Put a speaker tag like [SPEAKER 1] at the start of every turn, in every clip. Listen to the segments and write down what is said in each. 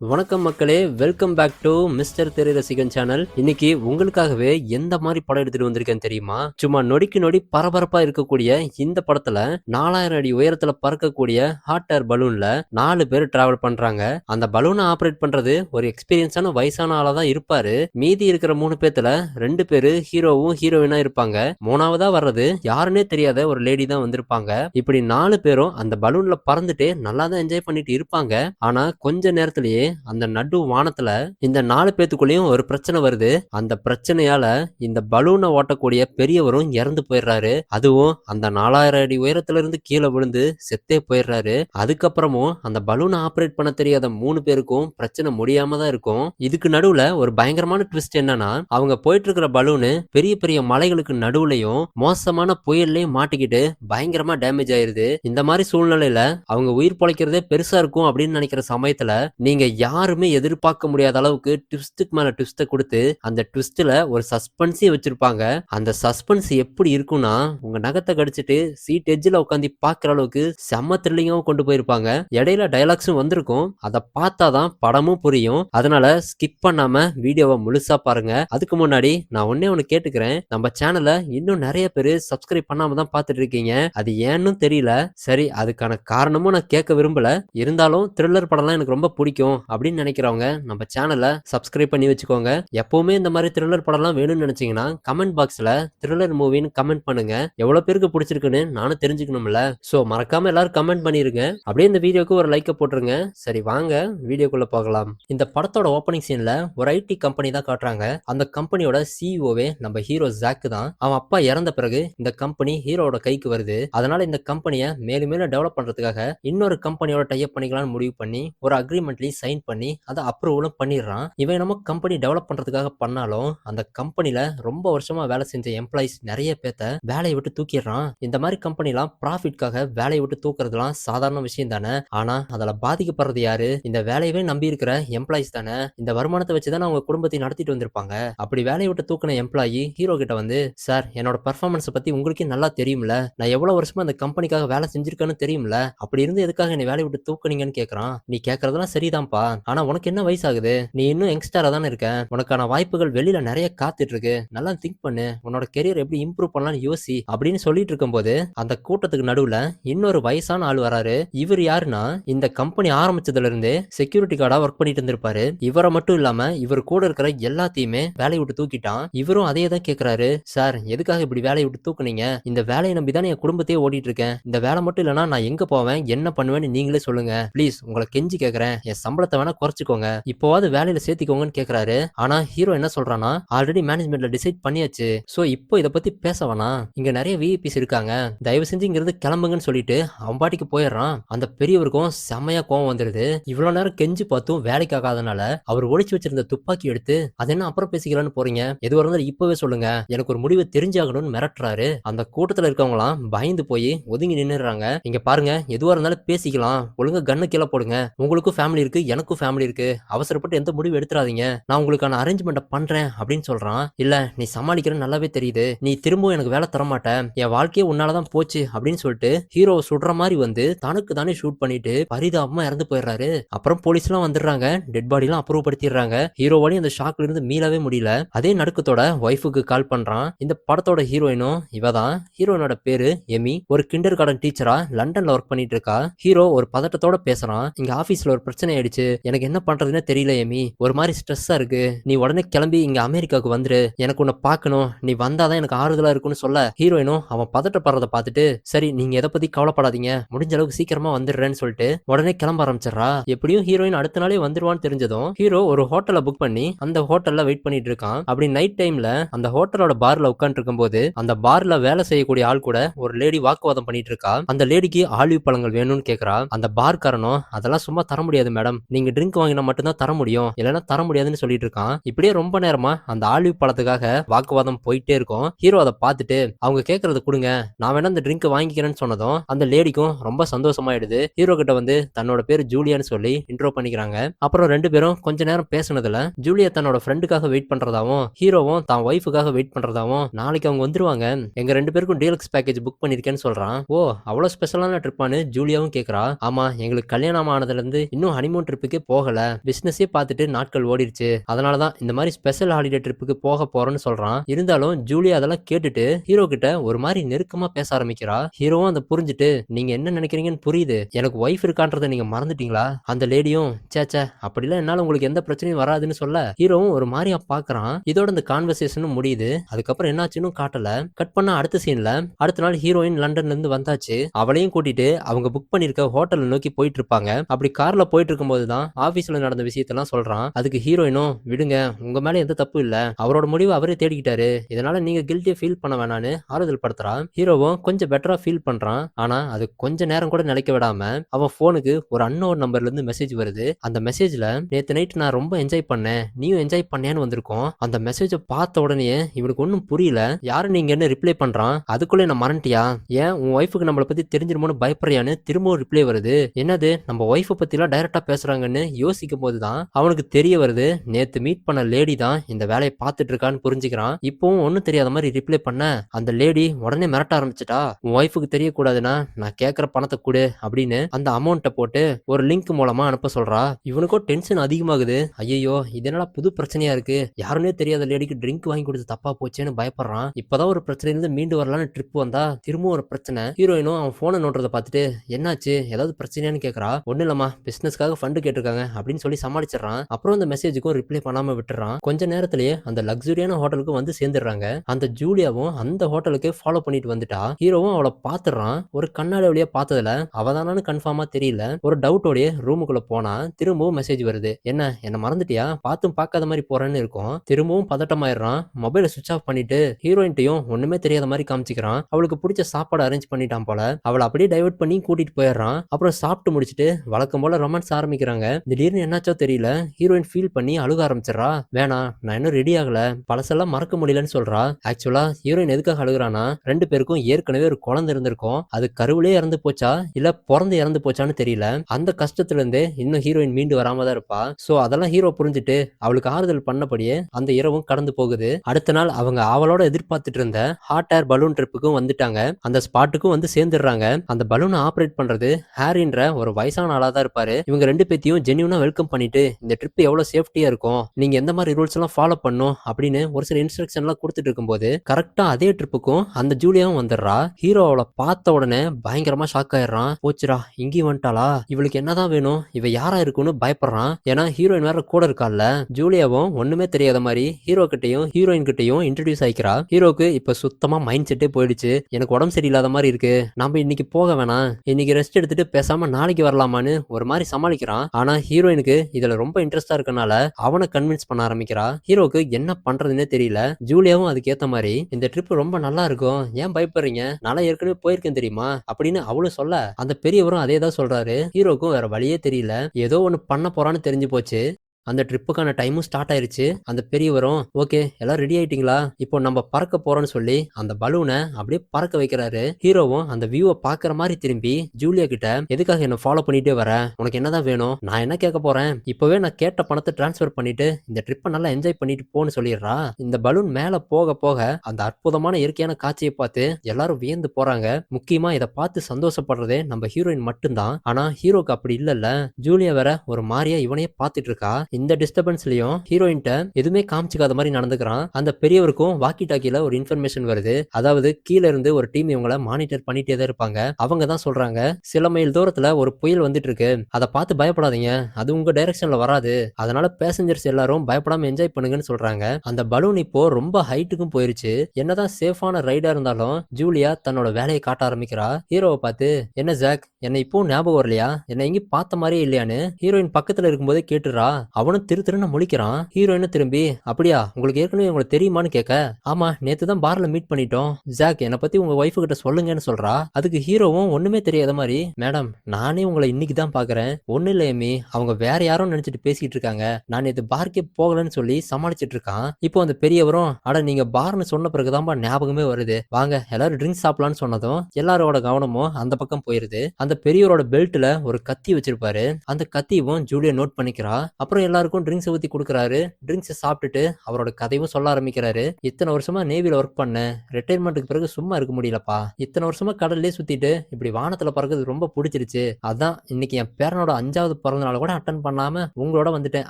[SPEAKER 1] வணக்கம் மக்களே welcome back to mister திரை ரசிகன் சேனல் இன்னைக்கு உங்களுக்காகவே எந்த மாதிரி படம் எடுத்துட்டு வந்திருக்கேன்னு தெரியுமா? சும்மா நொடிக்கு நொடி பரபரப்பா இருக்கக்கூடிய இந்த படத்துல நாலாயிரம் அடி உயரத்துல பறக்கக்கூடிய ஹாட் ஏர் பலூன்ல நாலு பேர் டிராவல் பண்றாங்க. அந்த பலூனை ஆப்ரேட் பண்றது ஒரு எக்ஸ்பீரியன்ஸான வயசான ஆளா தான் இருப்பாரு. மீதி இருக்கிற மூணு பேத்துல ரெண்டு பேரு ஹீரோவும் ஹீரோயினா இருப்பாங்க. மூணாவதா வர்றது யாருன்னே தெரியாத ஒரு லேடி தான் வந்திருப்பாங்க. இப்படி நாலு பேரும் அந்த பலூன்ல பறந்துட்டு நல்லா தான் என்ஜாய் பண்ணிட்டு இருப்பாங்க. ஆனா கொஞ்ச நேரத்திலேயே அந்த நடு வானத்துல இந்த நாலு பேத்துக்குள்ளேயும் ஒரு பிரச்சனை வருது. அந்த பிரச்சனையால இந்த பலூனை ஓட்டக்கூடிய பெரியவரும் இறந்து போயிடுறாரு. அதுவும் அந்த நாலாயிரம் அடி உயரத்துல இருந்து கீழே விழுந்து செத்தே போயிடுறாரு. அதுக்கப்புறமும் அந்த பலூனை ஆப்ரேட் பண்ண தெரியாத மூணு பேருக்கும் பிரச்சனை முடியாம தான் இருக்கும். இதுக்கு நடுவுல ஒரு பயங்கரமான ட்விஸ்ட் என்னன்னா அவங்க போயிட்டு இருக்கிற பலூனு பெரிய பெரிய மலைகளுக்கு நடுவுலயும் மோசமான புயல்லையும் மாட்டிக்கிட்டு பயங்கரமா டேமேஜ் ஆயிருது. இந்த மாதிரி சூழ்நிலையில அவங்க உயிர் பொழைக்கிறதே பெருசா இருக்கும் அப்படின்னு நினைக்கிற சமயத்துல நீங்க யாருமே எதிர்பார்க்க முடியாத அளவுக்கு ட்விஸ்ட்டுக்கு மேல ட்விஸ்ட்டை கொடுத்து அந்த ட்விஸ்ட்ல ஒரு சஸ்பென்ஸே வச்சிருப்பாங்க. அந்த சஸ்பென்ஸ் எப்படி இருக்கும்னா உங்க நகத்தை கடிச்சிட்டு சீட் எஜ்ஜில் உட்காந்து பாக்குற அளவுக்கு செம்ம த்ரில்லிங்காகவும் கொண்டு போயிருப்பாங்க. இடையில டைலாக்ஸும் வந்திருக்கும். அதை பார்த்தாதான் படமும் புரியும். அதனால ஸ்கிப் பண்ணாம வீடியோவை முழுசா பாருங்க. அதுக்கு முன்னாடி நான் ஒன்னே ஒன்று கேட்டுக்கிறேன். நம்ம சேனலை இன்னும் நிறைய பேர் சப்ஸ்கிரைப் பண்ணாம தான் பார்த்துட்டு இருக்கீங்க. அது ஏன்னு தெரியல. சரி அதுக்கான காரணமும் நான் கேட்க விரும்பல. இருந்தாலும் த்ரில்லர் படம்லாம் எனக்கு ரொம்ப பிடிக்கும். அப்படின்னு நினைக்கிறவங்க நம்ம சேனலை சப்ஸ்கிரைப் பண்ணி வச்சுக்கோங்க. எப்பவுமே இந்த மாதிரி த்ரில்லர் படம்லாம் வேணும்னு நினைச்சீங்கன்னா கமெண்ட் பாக்ஸ்ல த்ரில்லர் மூவின்னு கமெண்ட் பண்ணுங்க. எவ்வளவு பேருக்கு பிடிச்சிருக்குன்னு நானும் தெரிஞ்சுக்கணும்ல. சோ மறக்காம எல்லாரும் கமெண்ட் பண்ணிருங்க. அப்படியே இந்த வீடியோக்கு ஒரு லைக்கை போட்டுருங்க. சரி வாங்க. வீடியோக்குள்ள போகலாம். இந்த படத்தோட ஓப்பனிங் சீன்ல ஒரு ஐடி கம்பெனி தான் காட்டுறாங்க. அந்த கம்பெனியோட சிஇஓவே நம்ம ஹீரோ ஜாக் தான். அவன் அப்பா இறந்த பிறகு இந்த கம்பெனி ஹீரோட கைக்கு வருது. அதனால இந்த கம்பெனியை மேலும் மேலும் டெவலப் பண்றதுக்காக இன்னொரு கம்பெனியோட டைப் பண்ணிக்கலாம்னு முடிவு பண்ணி ஒரு அக்ரிமெண்ட்லயும் சைன் பண்ணி அதை அப்ரூவலும் பண்ணிடுறான். இவன் நம்ம கம்பெனி டெவலப் பண்றதுக்காக பண்ணாலும் அந்த கம்பெனில ரொம்ப வருஷமா வேலை செஞ்ச எம்ப்ளாயிஸ் நிறைய பேத்த வேலையை விட்டு தூக்கிடுறான். இந்த மாதிரி கம்பெனிலாம் ப்ராஃபிட்காக வேலையை விட்டு தூக்குறதுலாம் சாதாரண விஷயம் தானே. ஆனா அதில் பாதிக்கப்படுறது யாரு? இந்த வேலையவே நம்பி இருக்கிற எம்ப்ளாயிஸ் தானே. இந்த வருமானத்தை வச்சு தானே அவங்க குடும்பத்தை நடத்திட்டு வந்திருப்பாங்க. அப்படி வேலையை விட்டு தூக்கின எம்ப்ளாயி ஹீரோ கிட்ட வந்து சார் என்னோட பர்ஃபார்மன்ஸை பத்தி உங்களுக்கே நல்லா தெரியும்ல. நான் எவ்வளவு வருஷமா அந்த கம்பெனிக்காக வேலை செஞ்சிருக்கேன்னு தெரியும்ல. அப்படி இருந்து எதுக்காக என்னை வேலையை விட்டு தூக்குனீங்கன்னு கேட்கறான் நீ கேட்கறதெல்லாம் சரிதான்ப்பா. ஆனா உனக்கு என்ன வயசாகுது? நீ இன்னும் யங்ஸ்டரா தானே இருக்க? உனக்கான வாய்ப்புகள் வெளியில நிறைய காத்துட்டு இருக்கு நல்லா திங்க் பண்ணு. உன்னோட கெரியர் எப்படி இம்ப்ரூவ் பண்ணலாம்னு யோசி அப்படின்னு சொல்லிட்டு இருக்கும்போது அந்த கூட்டத்துக்கு நடுவுல இன்னொரு வயசான ஆள் வராரு. இவர் யாருன்னா இந்த கம்பெனி ஆரம்பிச்சதுல இருந்தே செக்யூரிட்டி கார்டா ஒர்க் பண்ணிட்டு இருந்திருப்பாரு. இவரை மட்டும் இல்லாம இவர் கூட இருக்கிற எல்லாத்தையுமே வேலையை விட்டு தூக்கிட்டான். இவரும் அதே தான் கேக்குறாரு. சார் எதுக்காக இப்படி வேலையை விட்டு தூக்குனீங்க? இந்த வேலையை நம்பி தான் என் குடும்பத்தையே ஓடிட்டு இருக்கேன். இந்த வேலை மட்டும் இல்லைன்னா நான் எங்க போவேன்? என்ன பண்ணுவேன்னு நீங்களே சொல்லுங்க. ப்ளீஸ் உங்களை கெஞ்சி கேக்குறேன். என் சம்பளத்தை வேணா குறைச்சிக்கோங்க. இப்போவாது வேலையில சேர்த்திக்கோங்கன்னு கேக்குறாரு. ஆனா ஹீரோ என்ன சொல்றானா ஆல்ரெடி மேனேஜ்மெண்ட்ல டிசைட் பண்ணியாச்சு. சோ இப்போ இத பத்தி பேச வேணாம். இங்க நிறைய விஐபிஸ் இருக்காங்க. தயவு செஞ்சு இங்க இருந்து கிளம்புங்கன்னு சொல்லிட்டு அம்பாட்டிக்கு போயிடுறான். அந்த பெரியவருக்கும் செம்மையா கோவம் வந்துருது. இவ்வளவு நேரம் கெஞ்சி பார்த்தும் வேலைக்கு ஆகாதனால அவர் ஒழிச்சு வச்சிருந்த துப்பாக்கி எடுத்து அது என்ன அப்புறம் பேசிக்கலாம்னு போறீங்க? எதுவாக இருந்தாலும் இப்பவே சொல்லுங்க. எனக்கு ஒரு முடிவு தெரிஞ்சாகணும்னு மிரட்டுறாரு. அந்த கூட்டத்துல இருக்கவங்களாம் பயந்து போய் ஒதுங்கி நின்னுறாங்க இங்க பாருங்க எதுவா இருந்தாலும் பேசிக்கலாம். ஒழுங்கா கண்ணு கீழே போடுங்க. உங்களுக்கும் ஃபேமிலி இருக்கு எனக்கும் ஃபேமிலி இருக்கு. அவசரப்பட்டு எந்த முடிவு எடுத்துறாதீங்க. நான் உங்களுக்கான அரேஞ்ச்மெண்ட்டை பண்றேன் அப்படின்னு சொல்றான். இல்ல நீ சமாளிக்கிற நல்லாவே தெரியுது. நீ திரும்பவும் எனக்கு வேலை தரமாட்டேன் என் வாழ்க்கையே உன்னாலதான் போச்சு அப்படின்னு சொல்லிட்டு ஹீரோ சுடுற மாதிரி வந்து தனக்கு தானே ஷூட் பண்ணிட்டு பரிதாபமா இறந்து போயிடுறாரு. அப்புறம் போலீஸ் எல்லாம் வந்துடுறாங்க. டெட் பாடி எல்லாம் அப்ரூவ் படுத்திடுறாங்க ஹீரோவாலையும் அந்த ஷாக்ல இருந்து மீளவே முடியல. அதே நடுக்கத்தோட ஒய்ஃபுக்கு கால் பண்றான். இந்த படத்தோட ஹீரோயினும் இவ தான். ஹீரோயினோட பேரு எமி. ஒரு கிண்டர் கார்டன் டீச்சரா லண்டன்ல ஒர்க் பண்ணிட்டு இருக்கா. ஹீரோ ஒரு பதட்டத்தோட பேசுறான். இங்க ஆபீஸ்ல ஒரு பிரச்சனை ஆயிடுச்சு. எனக்கு என்ன பண்றதுன்னு தெரியல எமி. ஒரு மாதிரி ஸ்ட்ரெஸ்ஸா இருக்கு. நீ உடனே கிளம்பி இங்க அமெரிக்காவுக்கு வந்துரு. எனக்கு உன்னை பார்க்கணும். நீ வந்தாதான் எனக்கு ஆறுதலா இருக்கும்னு சொல்ல. ஹீரோயினும் அவன் பதட்டப்படுறத பார்த்துட்டு சரி நீங்க எதை பத்தி கவலைப்படாதீங்க. முடிஞ்ச அளவுக்கு சீக்கிரமா வந்துடுறேன்னு சொல்லிட்டு உடனே கிளம்ப ஆரம்பிச்சிடறா. எப்படியும் ஹீரோயின் அடுத்த நாளே வந்துருவான்னு தெரிஞ்சதும் ஹீரோ ஒரு ஹோட்டலை புக் பண்ணி அந்த ஹோட்டல்ல வெயிட் பண்ணிட்டு இருக்கான். அப்படி நைட் டைம்ல அந்த ஹோட்டலோட பார்ல உட்காந்து இருக்கும்போது அந்த பார்ல வேலை செய்யக்கூடிய ஆள் கூட ஒரு லேடி வாக்குவாதம் பண்ணிட்டு இருக்கா. அந்த லேடிக்கு ஆலிவ் பழங்கள் வேணும்னு கேக்குறா. அந்த பார்க்காரனும் அதெல்லாம் சும்மா தர முடியாது மேடம் நீங்க ட்ரிங்க் வாங்கினா மட்டும்தான் தர முடியும். இல்லைன்னா தர முடியாதுன்னு சொல்லிட்டு இருக்கான். இப்படியே ரொம்ப நேரமா அந்த ஆலிவ் பழத்துக்காக வாக்குவாதம் போயிட்டே இருக்கும். ஹீரோ அதை பார்த்துட்டு அவங்க கேட்கறத கொடுங்க. நான் வேணா அந்த ட்ரிங்க் வாங்கிக்கிறேன்னு சொன்னதும் அந்த லேடிக்கும் ரொம்ப சந்தோஷமாயிடுது. ஹீரோ கிட்ட வந்து தன்னோட பேர் ஜூலியான்னு சொல்லி இன்ட்ரோ பண்ணிக்கிறாங்க. அப்புறம் ரெண்டு பேரும் கொஞ்ச நேரம் பேசுனதுல ஜூலியா தன்னோட ஃப்ரெண்டுக்காக வெயிட் பண்றதாவும் ஹீரோவும் தான் ஒய்ஃபுக்காக வெயிட் பண்றதாவும் நாளைக்கு அவங்க வந்துருவாங்க. எங்க ரெண்டு பேருக்கும் டீலக்ஸ் பேக்கேஜ் புக் பண்ணிருக்கேன்னு சொல்றான். ஓ அவ்வளவு ஸ்பெஷலான ட்ரிப்பானு ஜூலியாவும் கேக்குறா. ஆமா எங்களுக்கு கல்யாணம் ஆனதுல இருந்து இன்னும் ஹனிமூன் ட்ரிப் ட்ரிப்புக்கே போகல. பிசினஸே பார்த்துட்டு நாட்கள் ஓடிடுச்சு. அதனால தான் இந்த மாதிரி ஸ்பெஷல் ஹாலிடே ட்ரிப்புக்கு போக போறேன்னு சொல்றான். இருந்தாலும் ஜூலியா அதெல்லாம் கேட்டுட்டு ஹீரோ கிட்ட ஒரு மாதிரி நெருக்கமா பேச ஆரம்பிக்கிறா. ஹீரோவும் அதை புரிஞ்சுட்டு நீங்க என்ன நினைக்கிறீங்கன்னு புரியுது. எனக்கு ஒய்ஃப் இருக்கான்றதை நீங்க மறந்துட்டீங்களா? அந்த லேடியும் சேச்சே அப்படிலாம் என்னால உங்களுக்கு எந்த பிரச்சனையும் வராதுன்னு சொல்ல. ஹீரோவும் ஒரு மாதிரியா பாக்குறான் இதோட இந்த கான்வர்சேஷனும் முடியுது. அதுக்கப்புறம் என்னாச்சுன்னு காட்டல. கட் பண்ண அடுத்த சீன்ல அடுத்த நாள் ஹீரோயின் லண்டன்ல இருந்து வந்தாச்சு. அவளையும் கூட்டிட்டு அவங்க புக் பண்ணிருக்க ஹோட்டல் நோக்கி போயிட்டு இருப்பாங்க. அப்படி கார்ல போயிட்டு இருக்கும்போது தான் ஆபீஸ்ல நடந்த விஷயத்தெல்லாம் சொல்றான். அதுக்கு ஹீரோயினும் விடுங்க உங்க மேல எந்த தப்பு இல்ல. அவரோட முடிவு அவரே தேடிக்கிட்டாரு. இதனால நீங்க கில்ட்டியா ஃபீல் பண்ண வேணான்னு ஆறுதல் படுத்துறான். ஹீரோவும் கொஞ்சம் பெட்டரா ஃபீல் பண்றான். ஆனா அது கொஞ்ச நேரம் கூட நிலைக்க விடாம அவன் போனுக்கு ஒரு அன்னோன் நம்பர்ல இருந்து மெசேஜ் வருது. அந்த மெசேஜ்ல நேற்று நைட் நான் ரொம்ப என்ஜாய் பண்ணேன். நீயும் என்ஜாய் பண்ணேன்னு வந்திருக்கோம். அந்த மெசேஜை பார்த்த உடனே இவனுக்கு ஒன்றும் புரியல. யார் நீங்கள் என்ன ரிப்ளை பண்றான்? அதுக்குள்ளே நான் மறந்துட்டியா? ஏன் உன் ஒய்ஃபுக்கு நம்மளை பத்தி தெரிஞ்சிருமோன்னு பயப்படுறியான்னு திரும்பவும் ரிப்ளை வருது. என்னது? நம்ம ஒய்ஃபை பத்திலாம் டைரக்டா இருக்காங்கன்னு யோசிக்கும் போது தான் அவனுக்கு தெரிய வருது. நேத்து மீட் பண்ண லேடி தான் இந்த வேலையை பார்த்துட்டு இருக்கான்னு புரிஞ்சுக்கிறான். இப்பவும் ஒன்றும் தெரியாத மாதிரி ரிப்ளை பண்ண அந்த லேடி உடனே மிரட்ட ஆரம்பிச்சிட்டா. உன் ஒய்ஃபுக்கு தெரியக்கூடாதுன்னா நான் கேட்குற பணத்தை கொடு அப்படின்னு அந்த அமௌண்ட்டை போட்டு ஒரு லிங்க் மூலமா அனுப்ப சொல்றா. இவனுக்கும் டென்ஷன் அதிகமாகுது. ஐயோ இதனால புது பிரச்சனையா இருக்கு? யாருன்னே தெரியாத லேடிக்கு ட்ரிங்க் வாங்கி கொடுத்து தப்பா போச்சேன்னு பயப்படுறான். இப்பதான் ஒரு பிரச்சனையிலிருந்து மீண்டு வரலான்னு ட்ரிப் வந்தா திரும்பவும் ஒரு பிரச்சனை. ஹீரோயினும் அவன் போனை நோட்டுறதை பார்த்துட்டு என்னாச்சு? ஏதாவது பிரச்சனையான்னு கேட்கறா ஒன்றும் இல்லம்மா. பிசினஸ்க்காக ஃபண்டு கேட்டிருக்காங்க அப்படின்னு சொல்லி சமாளிச்சிடறான். அப்புறம் அந்த மெசேஜுக்கும் ரிப்ளை பண்ணாம விட்டுறான். கொஞ்ச நேரத்திலேயே அந்த லக்ஸுரியான ஹோட்டலுக்கு வந்து சேர்ந்துடுறாங்க. அந்த ஜூலியாவும் அந்த ஹோட்டலுக்கு ஃபாலோ பண்ணிட்டு வந்துட்டா. ஹீரோவும் அவளை பாத்துறான் ஒரு கண்ணாடி வழியா பார்த்ததுல அவதானு கன்ஃபார்மா தெரியல. ஒரு டவுட்டோடய ரூமுக்குள்ள போனா திரும்பவும் மெசேஜ் வருது. என்ன என்ன மறந்துட்டியா? பார்த்தும் பார்க்காத மாதிரி போறேன்னு இருக்கும். திரும்பவும் பதட்டமாயிடுறான். மொபைலை சுவிச் ஆஃப் பண்ணிட்டு ஹீரோயின்ட்டையும் ஒண்ணுமே தெரியாத மாதிரி காமிச்சிக்கிறான். அவளுக்கு பிடிச்ச சாப்பாடு அரேஞ்ச் பண்ணிட்டான் போல. அவளை அப்படியே டைவர்ட் பண்ணி கூட்டிட்டு போயிடுறான். அப்புறம் சாப்பிட்டு முடிச்சிட்டு வழக்கம் போல ரொமான்ஸ் ஆரம்பிக்கிறாங்க. திடீர்னு என்னாச்சோ தெரியல. ஹீரோயின் ஃபீல் பண்ணி அழுக ஆரம்பிச்சிடறா. வேணாம் நான் இன்னும் ரெடி ஆகல. பழசெல்லாம் மறக்க முடியலன்னு சொல்றா. ஆக்சுவலா ஹீரோயின் எதுக்காக அழுகுறானா ரெண்டு பேருக்கும் ஏற்கனவே ஒரு குழந்தை இருந்திருக்கும். அது கருவிலே இறந்து போச்சா? இல்ல பிறந்து இறந்து போச்சான்னு தெரியல. அந்த கஷ்டத்துல இருந்தே இன்னும் ஹீரோயின் மீண்டு வராம தான் இருப்பா. சோ அதெல்லாம் ஹீரோ புரிஞ்சுட்டு அவளுக்கு ஆறுதல் பண்ணபடியே அந்த இரவும் கடந்து போகுது. அடுத்த நாள் அவங்க அவளோட எதிர்பார்த்துட்டு இருந்த ஹாட் ஏர் பலூன் ட்ரிப்புக்கும் வந்துட்டாங்க. அந்த ஸ்பாட்டுக்கும் வந்து சேர்ந்துடுறாங்க. அந்த பலூனை ஆப்ரேட் பண்றது ஹாரின்ற ஒரு வயசான ஆளா தான் இருப்பாரு. இவங்க ரெண்டு பேத்தையும் ஜென்யூனா வெல்கம் பண்ணிட்டு இந்த ட்ரிப் எவ்வளோ சேஃப்டியாக இருக்கும் நீங்கள் எந்த மாதிரி ரூல்ஸ் எல்லாம் ஃபாலோ பண்ணும் அப்படின்னு ஒரு சில இன்ஸ்ட்ரக்ஷன்லாம் கொடுத்துட்டு இருக்கும்போது கரெக்டாக அதே ட்ரிப்புக்கும் அந்த ஜூலியாவும் வந்துடுறா. ஹீரோ அவளை பார்த்த உடனே பயங்கரமாக ஷாக் ஆயிடுறான். போச்சுடா இங்கேயும் வந்துட்டாளா? இவளுக்கு என்னதான் வேணும்? இவ யாரா இருக்குன்னு பயப்படுறான். ஏன்னா ஹீரோயின் வேற கூட இருக்கால்ல ஜூலியாவும் ஒண்ணுமே தெரியாத மாதிரி ஹீரோ கிட்டையும் ஹீரோயின் கிட்டையும் இன்ட்ரடியூஸ் ஆயிக்கிறா. ஹீரோக்கு இப்ப சுத்தமா மைண்ட் செட்டே போயிடுச்சு. எனக்கு உடம்பு சரியில்லாத மாதிரி இருக்கு. நம்ம இன்னைக்கு போக வேணாம். இன்னைக்கு ரெஸ்ட் எடுத்துட்டு பேசாம நாளைக்கு வரலாமான்னு ஒரு மாதிரி சமாளிக்கிறான். ஆனா ஹீரோயினுக்கு இதுல ரொம்ப இன்ட்ரெஸ்டா இருக்கனால அவனை கன்வின்ஸ் பண்ண ஆரம்பிக்கிறா. ஹீரோக்கு என்ன பண்றதுன்னே தெரியல. ஜூலியாவும் அதுக்கேற்ற மாதிரி இந்த ட்ரிப் ரொம்ப நல்லா இருக்கும். ஏன் பயப்படுறீங்க? நல்லா ஏற்கனவே போயிருக்கேன் தெரியுமா? அப்படின்னு அவளும் சொல்ல அந்த பெரியவரும் அதே தான் சொல்றாரு. ஹீரோக்கும் வேற வழியே தெரியல. ஏதோ ஒன்னு பண்ண போறான்னு தெரிஞ்சு போச்சு. அந்த ட்ரிப்புக்கான டைமும் ஸ்டார்ட் ஆயிருச்சு. அந்த பெரியவரும் ஓகே எல்லாம் ரெடி ஆயிட்டீங்களா? இப்போ நம்ம பறக்க போறோம்னு சொல்லி அந்த பலூனை அப்படியே பறக்க வைக்கிறாரு. ஹீரோவும் அந்த வியூவை பாக்குற மாதிரி திரும்பி ஜூலியா கிட்ட எதுக்காக என்ன ஃபாலோ பண்ணிட்டே வர? உனக்கு என்னதான் வேணும்? நான் என்ன கேட்க போறேன்? இப்பவே நான் கேட்ட பணத்தை டிரான்ஸ்ஃபர் பண்ணிட்டு இந்த ட்ரிப்பை நல்லா என்ஜாய் பண்ணிட்டு போன்னு சொல்லிடுறா? இந்த பலூன் மேல போக போக அந்த அற்புதமான இயற்கையான காட்சியை பார்த்து எல்லாரும் வியந்து போறாங்க. முக்கியமா இதை பார்த்து சந்தோஷப்படுறதே நம்ம ஹீரோயின் மட்டும்தான். ஆனா ஹீரோக்கு அப்படி இல்லல்ல. ஜூலியா வேற ஒரு மாதிரியா இவனையே பார்த்துட்டு இருக்கா. இந்த டிஸ்டர்பன்ஸ்லயும் ஹீரோயின்ட்ட எதுவுமே காமிச்சிக்காத மாதிரி நடந்துக்கிறான். அந்த பெரியவருக்கும் வாக்கி டாக்கில ஒரு இன்ஃபர்மேஷன் வருது. அதாவது கீழ இருந்து ஒரு டீம் இவங்கள மானிட்டர் பண்ணிட்டே தான் இருப்பாங்க. அவங்க தான் சொல்றாங்க சில மைல் தூரத்துல ஒரு புயல் வந்துட்டு இருக்கு அதை பார்த்து பயப்படாதீங்க. அது உங்க டைரக்ஷன்ல வராது. அதனால பேசஞ்சர்ஸ் எல்லாரும் பயப்படாம என்ஜாய் பண்ணுங்கன்னு சொல்றாங்க. அந்த பலூன் இப்போ ரொம்ப ஹைட்டுக்கும் போயிருச்சு. என்னதான் சேஃபான ரைடா இருந்தாலும் ஜூலியா தன்னோட வேலையை காட்ட ஆரம்பிக்கிறா. ஹீரோவை பார்த்து என்ன ஜாக் என்னை இப்போவும் ஞாபகம் வரலையா? என்னை எங்கேயும் பார்த்த மாதிரியே இல்லையான்னு? ஹீரோயின் பக்கத்துல இருக்கும்போதே கேட்டுறா அவனும் திரு திருன்னு முழிக்கிறான். ஹீரோயினும் திரும்பி அப்படியா உங்களுக்கு ஏற்கனவே உங்களுக்கு தெரியுமான்னு கேட்க? ஆமா நேத்து தான் பார்ல மீட் பண்ணிட்டோம். ஜாக் என்னை பத்தி உங்க ஒய்ஃபு கிட்ட சொல்லுங்கன்னு சொல்றா. அதுக்கு ஹீரோவும் ஒண்ணுமே தெரியாத மாதிரி மேடம் நானே உங்களை இன்னைக்கு தான் பாக்குறேன். ஒண்ணு இல்ல எமி அவங்க வேற யாரும் நினைச்சிட்டு பேசிட்டு இருக்காங்க. நான் நேத்து பார்க்கே போகலன்னு சொல்லி சமாளிச்சிட்டு இருக்கான். இப்போ அந்த பெரியவரும் அட நீங்க பார்னு சொன்ன பிறகுதான்பா ஞாபகமே வருது. வாங்க எல்லாரும் ட்ரிங்க்ஸ் சாப்பிடலாம்னு சொன்னதும் எல்லாரோட கவனமும் அந்த பக்கம் போயிருது. அந்த அந்த பெரியவரோட பெல்ட்ல ஒரு கத்தி வச்சிருப்பாரு. அந்த கத்தியும் ஜூலியா நோட் பண்ணிக்கிறா. அப்புறம் எல்லாருக்கும் ட்ரிங்க்ஸ் ஊத்தி கொடுக்குறாரு. ட்ரிங்க்ஸ் சாப்பிட்டுட்டு அவரோட கதையும் சொல்ல ஆரம்பிக்கிறாரு. இத்தனை வருஷமா நேவியில ஒர்க் பண்ணேன் ரிட்டைர்மெண்ட்டுக்கு பிறகு சும்மா இருக்க முடியலப்பா. இத்தனை வருஷமா கடல்லே சுத்திட்டு இப்படி வானத்துல பறக்கிறது ரொம்ப பிடிச்சிருச்சு. அதான் இன்னைக்கு என் பேரனோட அஞ்சாவது பிறந்த நாள் கூட அட்டன் பண்ணாம உங்களோட வந்துட்டேன்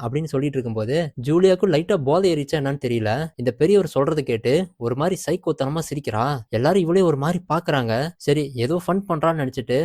[SPEAKER 1] அப்படின்னு சொல்லிட்டு இருக்கும்போது ஜூலியாக்கும் லைட்டா போதை ஏறிச்சா என்னன்னு தெரியல. இந்த பெரியவர் சொல்றதை கேட்டு ஒரு மாதிரி சைக்கோத்தனமா சிரிக்கிறா. எல்லாரும் இவளே ஒரு மாதிரி பாக்குறாங்க. சரி ஏதோ ஃபன் பண்றான்னு நினைச்சிட்டு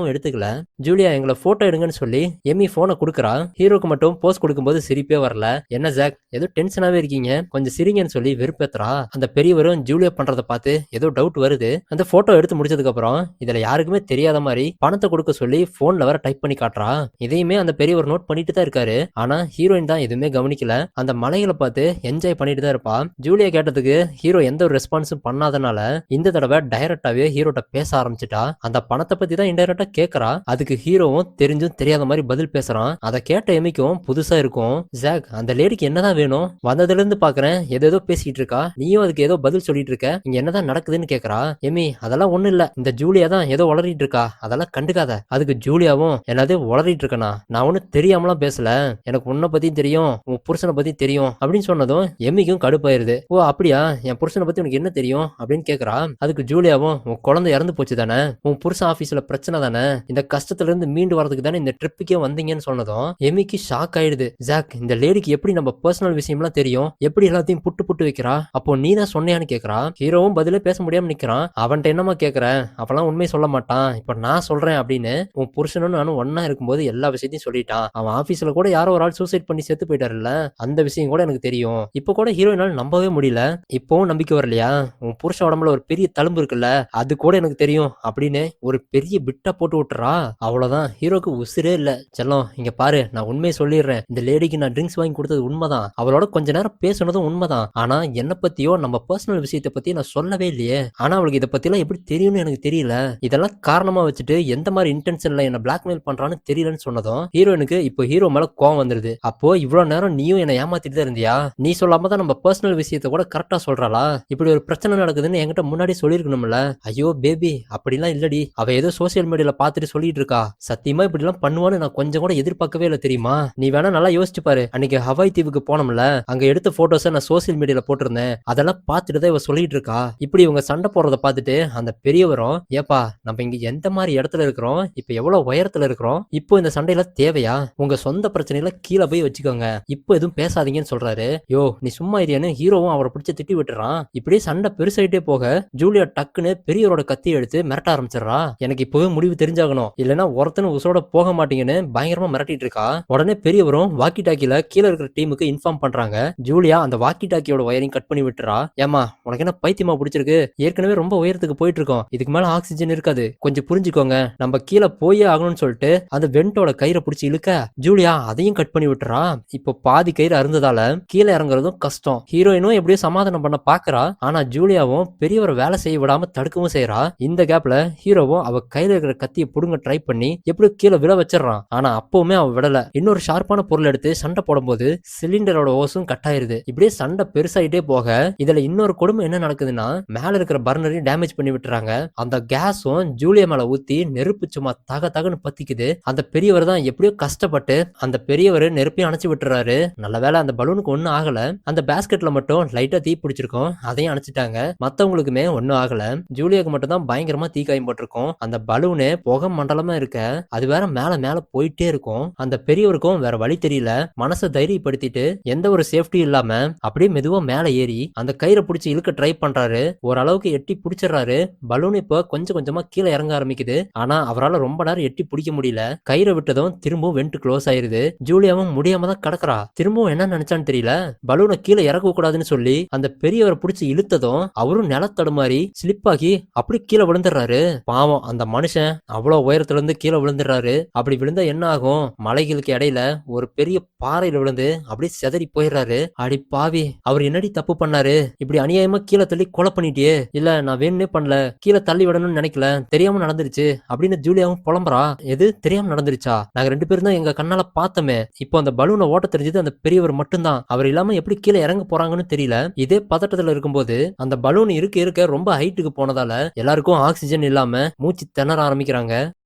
[SPEAKER 1] பெருசாவும் எடுத்துக்கல. ஜூலியா எங்களை போட்டோ எடுங்கன்னு சொல்லி எம்மி போனை கொடுக்குறா. ஹீரோக்கு மட்டும் போஸ் கொடுக்கும்போது சிரிப்பே வரல. என்ன ஜாக் ஏதோ டென்ஷனாவே இருக்கீங்க. கொஞ்சம் சிரிங்கன்னு சொல்லி வெறுப்பேத்துறா. அந்த பெரியவரும் ஜூலியா பண்றதை பார்த்து ஏதோ டவுட் வருது. அந்த போட்டோ எடுத்து முடிச்சதுக்கு அப்புறம் இதுல யாருக்குமே தெரியாத மாதிரி பணத்தை கொடுக்க சொல்லி போன்ல வேற டைப் பண்ணி காட்டுறா. இதையுமே அந்த பெரியவர் நோட் பண்ணிட்டு தான் இருக்காரு. ஆனா ஹீரோயின் தான் எதுவுமே கவனிக்கல. அந்த மலைகளை பார்த்து என்ஜாய் பண்ணிட்டு தான் இருப்பா. ஜூலியா கேட்டதுக்கு ஹீரோ எந்த ஒரு ரெஸ்பான்ஸும் பண்ணாதனால இந்த தடவை டைரக்டாவே ஹீரோட்ட பேச ஆரம்பிச்சிட்டா. அந்த பணத்தை பத்தி தான் இன்டைரக்டா கேக்குறா? அதுக்கு ஹீரோவும் தெரிஞ்சும் தெரியாத மாதிரி பதில் பேசுறான். அதை கேட்ட எமிக்கும் புதுசா இருக்கும். ஜாக் அந்த லேடிக்கு என்னதான் வேணும்? வந்ததுல இருந்து பாக்குறேன். ஏதோ பேசிட்டு இருக்கா? நீயும் அதுக்கு ஏதோ பதில் சொல்லிட்டு இருக்க. இங்க என்னதான் நடக்குதுன்னு கேக்குறா? எமி அதெல்லாம் ஒண்ணு இல்ல. இந்த ஜூலியா தான் ஏதோ வளரிட்டு இருக்கா. அதெல்லாம் கண்டுக்காத. அதுக்கு ஜூலியாவும் என்னது வளரிட்டு இருக்கனா? நான் ஒன்னும் தெரியாமலாம் பேசல. எனக்கு உன்னை பத்தியும் தெரியும். உன் புருஷனை பத்தி தெரியும். அப்படின்னு சொன்னதும் எம்மிக்கும் கடுப்பாயிருது. ஓ அப்படியா? என் புருஷனை பத்தி உனக்கு என்ன தெரியும்? அப்படின்னு கேக்குறா. அதுக்கு ஜூலியாவும் உன் குழந்தை இறந்து போச்சு தானே உன் புருஷன் ஆபீஸ்ல பிரச்சனை தானே? இந்த கஷ்டத்துல இருந்து மீண்டு வரதுக்கு தானே இந்த ட்ரிப்புக்கே வந்தீங்கன்னு சொன்னதும் எமிக்கு ஷாக் ஆயிடுது. ஜாக் இந்த லேடிக்கு எப்படி நம்ம பர்சனல் விஷயம்லாம் தெரியும்? எப்படி எல்லாத்தையும் புட்டு புட்டு வைக்கிறா? அப்போ நீ தான் சொன்னியான்னு கேக்குறா? ஹீரோவும் பதிலே பேச முடியாம நிக்கிறான். அவன்கிட்ட என்னமா கேக்குற? அப்பெல்லாம் உண்மை சொல்ல மாட்டான். இப்ப நான் சொல்றேன் அப்படின்னு உன் புருஷனும் நானும் ஒன்னா இருக்கும்போது எல்லா விஷயத்தையும் சொல்லிட்டான். அவன் ஆபீஸ்ல கூட யாரோ ஒரு ஆள் சூசைட் பண்ணி செத்து போயிட்டாருல்ல? அந்த விஷயம் கூட எனக்கு தெரியும். இப்போ கூட ஹீரோயினால நம்பவே முடியல. இப்போவும் நம்பிக்கை வரலையா? உன் புருஷ உடம்புல ஒரு பெரிய தழும்பு இருக்குல்ல? அது கூட எனக்கு தெரியும் அப்படின்னு ஒரு பெரிய பிட்டப் போட்டு விட்டுறா? அவ்வளவுதான். ஹீரோக்கு உசிரே இல்ல. செல்லம் இங்க பாரு நான் உண்மையை சொல்லிடுறேன். இந்த லேடிக்கு நான் ட்ரிங்க்ஸ் வாங்கி கொடுத்தது உண்மைதான். அவளோட கொஞ்ச நேரம் பேசுனதும் உண்மைதான். ஆனா என்ன பத்தியோ நம்ம பர்சனல் விஷயத்தை பத்தி நான் சொல்லவே இல்லையே. ஆனா அவளுக்கு இதை பத்திலாம் எப்படி தெரியும்னு எனக்கு தெரியல. இதெல்லாம் காரணமா வச்சுட்டு எந்த மாதிரி இன்டென்ஷன்ல என்ன பிளாக்மெயில் பண்றான்னு தெரியலன்னு சொன்னதும் ஹீரோயினுக்கு இப்போ ஹீரோ மேல கோவம் வந்துருது. அப்போ இவ்வளவு நேரம் நீயும் என்ன ஏமாத்திட்டு தான் இருந்தியா? நீ சொல்லாம தான் நம்ம பர்சனல் விஷயத்த கூட கரெக்டா சொல்றாளா? இப்படி ஒரு பிரச்சனை நடக்குதுன்னு என்கிட்ட முன்னாடி சொல்லிருக்கணும்ல ஐயோ பேபி அப்படிலாம் இல்லடி. அவ ஏதோ சோசியல் மீடியால பாத்துட்டு சொல்லிட்டு இருக்கா சத்தியமா இப்படி எல்லாம் பண்ணுவான்னு நான் கொஞ்சம் கூட எதிர்பார்க்கவே இல்லை தெரியுமா? நீ வேணா நல்லா யோசிச்சு பாரு. அன்னைக்கு ஹவாய் தீவுக்கு போனோம்ல அங்க எடுத்த போட்டோஸை நான் சோசியல் மீடியால போட்டிருந்தேன். அதெல்லாம் பார்த்துட்டு தான் இவ சொல்லிட்டு இருக்கா இப்படி இவங்க சண்டை போடுறத பார்த்துட்டு அந்த பெரியவரும் ஏப்பா நம்ம இங்க எந்த மாதிரி இடத்துல இருக்கிறோம்? இப்ப எவ்வளவு உயரத்துல இருக்கிறோம்? இப்போ இந்த சண்டையில தேவையா? உங்க சொந்த பிரச்சனையில கீழே போய் வச்சுக்கோங்க. இப்போ எதுவும் பேசாதீங்கன்னு சொல்றாரு. யோ நீ சும்மா இரியான்னு ஹீரோவும் அவரை பிடிச்ச திட்டி விட்டுறான். இப்படியே சண்டை பெருசாயிட்டே போக ஜூலியா டக்குன்னு பெரியவரோட கத்தி எடுத்து மிரட்ட ஆரம்பிச்சிடுறா. எனக்கு இப்பவே முடிவு தெரிஞ்சாகணும். இல்லைன்னா ஒருத்தனும் உசோட போக மாட்டீங்கன்னு பயங்கரமா மிரட்டிட்டு இருக்கா? உடனே பெரியவரும் வாக்கி டாக்கில கீழே இருக்கிற டீமுக்கு இன்ஃபார்ம் பண்றாங்க. ஜூலியா அந்த வாக்கி டாக்கியோட ஒயரிங் கட் பண்ணி விட்டுறா. ஏமா உனக்கு என்ன பைத்தியமா பிடிச்சிருக்கு? ஏற்கனவே ரொம்ப உயரத்துக்கு போயிட்டு இருக்கோம். இதுக்கு மேல ஆக்சிஜன் இருக்காது. கொஞ்சம் புரிஞ்சுக்கோங்க. நம்ம கீழே போயே ஆகணும்னு சொல்லிட்டு அந்த வெண்டோட கயிறை பிடிச்சி இழுக்க ஜூலியா அதையும் கட் பண்ணி விட்டுறா. இப்போ பாதி கயிறு அருந்ததால கீழே இறங்குறதும் கஷ்டம். ஹீரோயினும் எப்படியோ சமாதானம் பண்ண பாக்குறா. ஆனா ஜூலியாவும் பெரியவரை வேலை செய்ய விடாம தடுக்கவும் செய்யறா இந்த கேப்ல ஹீரோவும் அவ கையில இருக்கிற கத்தியை புடுங்க ட்ரை பண்ணி எப்படி கீழே விழ வச்சிடறான். ஆனா அப்பவுமே அவன் விடல. இன்னொரு ஷார்ப்பான பொருள் எடுத்து சண்டை போடும்போது சிலிண்டரோட ஓசும் கட் ஆயிருது. இப்படியே சண்டை பெருசாயிட்டே போக இதுல இன்னொரு கொடுமை என்ன நடக்குதுன்னா மேல இருக்கிற பர்னரையும் டேமேஜ் பண்ணி விட்டுறாங்க. அந்த கேஸும் ஜூலியா மேல ஊத்தி நெருப்பு சும்மா தக தகன்னு பத்திக்குது. அந்த பெரியவர் தான் எப்படியோ கஷ்டப்பட்டு அந்த பெரியவர் நெருப்பையும் அணைச்சு விட்டுறாரு. நல்ல வேளை அந்த பலூனுக்கு ஒண்ணும் ஆகல. அந்த பேஸ்கெட்ல மட்டும் லைட்டா தீ பிடிச்சிருக்கும். அதையும் அணைச்சிட்டாங்க. மத்தவங்களுக்குமே ஒன்றும் ஆகல. ஜூலியாக்கு மட்டும் தான் பயங்கரமா தீ காயம் போட்டிருக்கும். அந்த பலூனு புகை மண்டலமா இருக்க அது வேற மேல மேல போயிட்டே இருக்கும். அந்த பெரியவருக்கும் வேற வழி தெரியல. மனசை தைரியப்படுத்திட்டு எந்த ஒரு சேஃப்டி இல்லாம அப்படியே மெதுவா மேல ஏறி அந்த கயிறை பிடிச்சி இழுக்க ட்ரை பண்றாரு. ஓரளவுக்கு எட்டி பிடிச்சிடுறாரு. பலூன் இப்போ கொஞ்சம் கொஞ்சமா கீழே இறங்க ஆரம்பிக்குது. ஆனா அவரால் ரொம்ப நேரம் எட்டி பிடிக்க முடியல. கயிறை விட்டதும் திரும்பவும் வெண்ட் க்ளோஸ் ஆயிருது. ஜூலியாவும் முடியாம தான் கிடக்குறா. திரும்பவும் என்ன நினைச்சான்னு தெரியல. பலூனை கீழே இறக்க கூடாதுன்னு சொல்லி அந்த பெரியவரை பிடிச்சி இழுத்ததும் அவரும் நிலத்தடுமாறி ஸ்லிப் ஆகி அப்படி கீழே விழுந்துடுறாரு. பாவம் அந்த மனுஷன் அவ்வளோ உயரத்துலேருந்து கீழே விழுந்துடுறாரு. அப்படி விழுந்தா என்ன ஆகும்? மலைகளுக்கு இடையில ஒரு பெரிய பாறையில விழுந்து அப்படியே செதறி போயிடுறாரு. அடி பாவி அவர் என்னடி தப்பு பண்ணாரு? இப்படி அநியாயமா கீழே தள்ளி கொலை பண்ணிட்டியே? இல்ல நான் வேணும்னே பண்ணல. கீழே தள்ளி விடணும்னு நினைக்கல. தெரியாம நடந்துருச்சு. அப்படின்னு ஜூலியாவும் புலம்புறா. எது? தெரியாம நடந்துருச்சா? நாங்க ரெண்டு பேரும் தான் எங்க கண்ணால பார்த்தோமே. இப்போ அந்த பலூனை ஓட்ட தெரிஞ்சது அந்த பெரியவர் மட்டும்தான். அவர் இல்லாம எப்படி கீழே இறங்க போறாங்கன்னு தெரியல. இதே பதட்டத்துல இருக்கும்போது அந்த பலூன் இருக்க இருக்க ரொம்ப ஹைட்டுக்கு போனதால எல்லாருக்கும் ஆக்சிஜன் இல்லாம மூச்சு திணற ஆரம்பிக்கிறாங்க. பண்ணுறாங்க